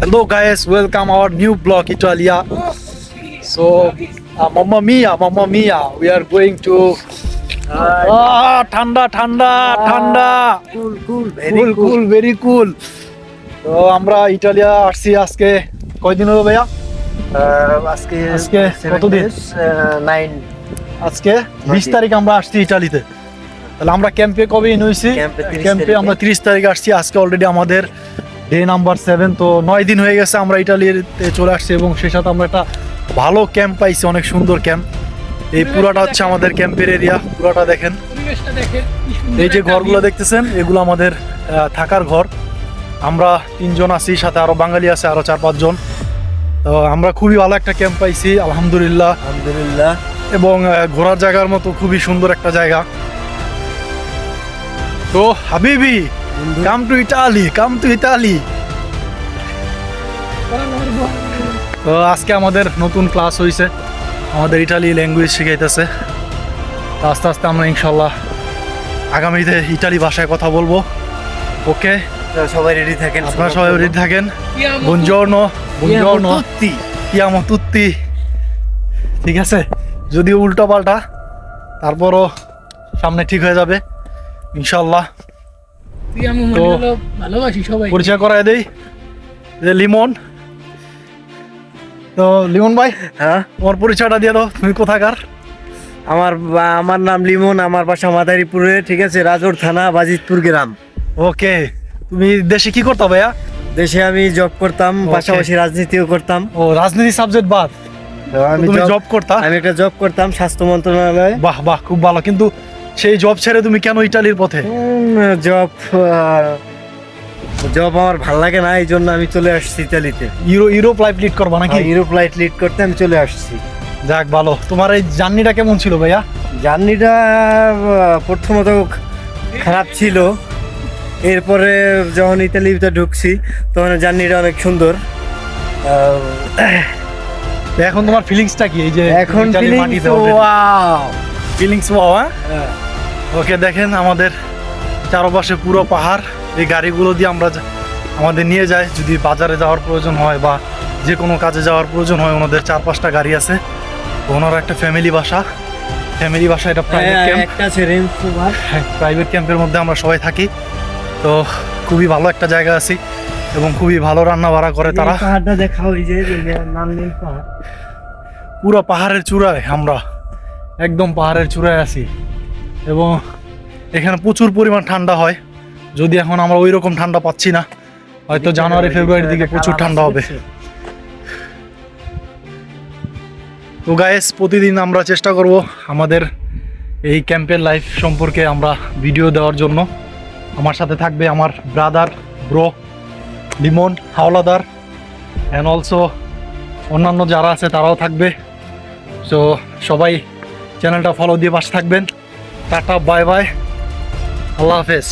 Hello guys, welcome our new blog Italia. So, uh, Mamma Mia, Mamma Mia, we are going to Ah, ঠান্ডা ঠান্ডা ঠান্ডা কুল কুল very কুল তো আমরা Italia আসছি আজকে। কয়দিন হলো ভাইয়া? আজকে আজকে কতদিন? নাইন আজকে বিশ তারিখ আমরা আসছি ইটালিতে তাহলে আমরা ক্যাম্পে কবে ইন হয়েছি? ক্যাম্পে 30 ক্যাম্পে তারিখে। আমরা তিরিশ তারিখ আসছি। আজকে অলরেডি আমাদের ডে নাম্বার সেভেন তো নয় দিন হয়ে গেছে আমরা ইটালিতে চলে আসছি এবং সে সাথে আমরা একটা ভালো ক্যাম্প পাইছি অনেক সুন্দর ক্যাম্প এই পুরাটা হচ্ছে আমাদের ক্যাম্পের এরিয়া পুরাটা দেখেন। এই যে ঘরগুলো দেখতেছেন এগুলো আমাদের থাকার ঘর। আমরা তিনজন আছি সাথে আরও বাঙালি আছে আরও চার পাঁচজন তো আমরা খুবই ভালো একটা ক্যাম্প পাইছি আলহামদুলিল্লাহ। আলহামদুলিল্লাহ। এবং ঘোরার জায়গার মতো খুবই সুন্দর একটা জায়গা। তো হাবিবি come to Italy come to Italy তো আজকে আমাদের নতুন ক্লাস হয়েছে আমাদের ইটালি ল্যাঙ্গুয়েজ শিখাইতেছে। তো আস্তে আস্তে আমরা ইনশাল্লাহ আগামীতে ইটালি ভাষায় কথা বলব। ওকে সবাই রেডি থাকেন? আপনারা সবাই রেডি থাকেন? বুনজর্নো বুনজর্নো তুত্তি ইয়ামো তুত্তি ঠিক আছে? যদিও উল্টো পাল্টা তারপরও সামনে ঠিক হয়ে যাবে। ইনশাল্লাহ তো- মানে হলো ভালোবাসি সবাই। পরিচয় করায় দেই। যে লিমন। তো লিমন ভাই হ্যাঁ? তোমার পরিচয়টা দিয়ে দাও তুমি কোথাকার? আমার আমার নাম লিমন আমার বাসা মাদারীপুরে ঠিক আছে? রাজোর থানা বাজিতপুর গ্রাম। ওকে তুমি দেশে কি করতা ভাইয়া? দেশে আমি জব করতাম. পাশাপাশি রাজনীতিও করতাম। ও রাজনীতি সাবজেক্ট বাদ? আমি তুমি জব করতাম আমি একটা জব করতাম স্বাস্থ্য মন্ত্রণালয়ে। বাহ বাহ খুব ভালো। কিন্তু সেই জব ছেড়ে তুমি কেন ইটালির পথে? জব জব আমার ভালো লাগে না এই জন্য আমি চলে আসছি ইতালিতে। ইউরো ইউরোপ লাইফ লিড করবা নাকি? ইউরোপ লাইট লিড করতে আমি চলে আসছি। যাক ভালো। তোমার এই জার্নিটা কেমন ছিল ভাইয়া? জার্নিটা প্রথমত খারাপ ছিল। এরপরে যখন ইতালিতে ঢুকছি তখন জার্নিটা অনেক সুন্দর। এখন তোমার ফিলিংসটা কি? এই যে এখন ইটালির মাটিতে ফিলিংস পাওয়া। হ্যাঁ। ওকে দেখেন আমাদের চারপাশে পুরো পাহাড়। এই গাড়িগুলো দিয়ে আমরা আমাদের নিয়ে যায় যদি বাজারে যাওয়ার প্রয়োজন হয় বা যে কোনো কাজে যাওয়ার প্রয়োজন হয় ওনাদের চার পাঁচটা গাড়ি আছে। ওনারা একটা ফ্যামিলি বাসা। ফ্যামিলি বাসা এটা প্রাইভেট ক্যাম্প আছে প্রাইভেট ক্যাম্পের মধ্যে আমরা সবাই থাকি। তো খুবই ভালো একটা জায়গা আছি এবং খুবই ভালো রান্না বাড়া করে তারা। পাহাড়টা দেখা ওই যে পুরো পাহাড়ের চূড়ায় আমরা একদম পাহাড়ের চূড়ায় আছি। এবং এখানে প্রচুর পরিমাণ ঠান্ডা হয়। যদি এখন আমরা ওই রকম ঠান্ডা পাচ্ছি না হয়তো জানুয়ারি ফেব্রুয়ারির দিকে প্রচুর ঠান্ডা হবে। তো গায়েস প্রতিদিন আমরা চেষ্টা করব আমাদের এই ক্যাম্পের লাইফ সম্পর্কে আমরা ভিডিও দেওয়ার জন্য। আমার সাথে থাকবে আমার brother bro Limon Howlader and also অন্যান্য যারা আছে তারাও থাকবে। সো সবাই চ্যানেলটা ফলো দিয়ে পাশে থাকবেন। টাটা বাই বাই আল্লাহ হাফেজ।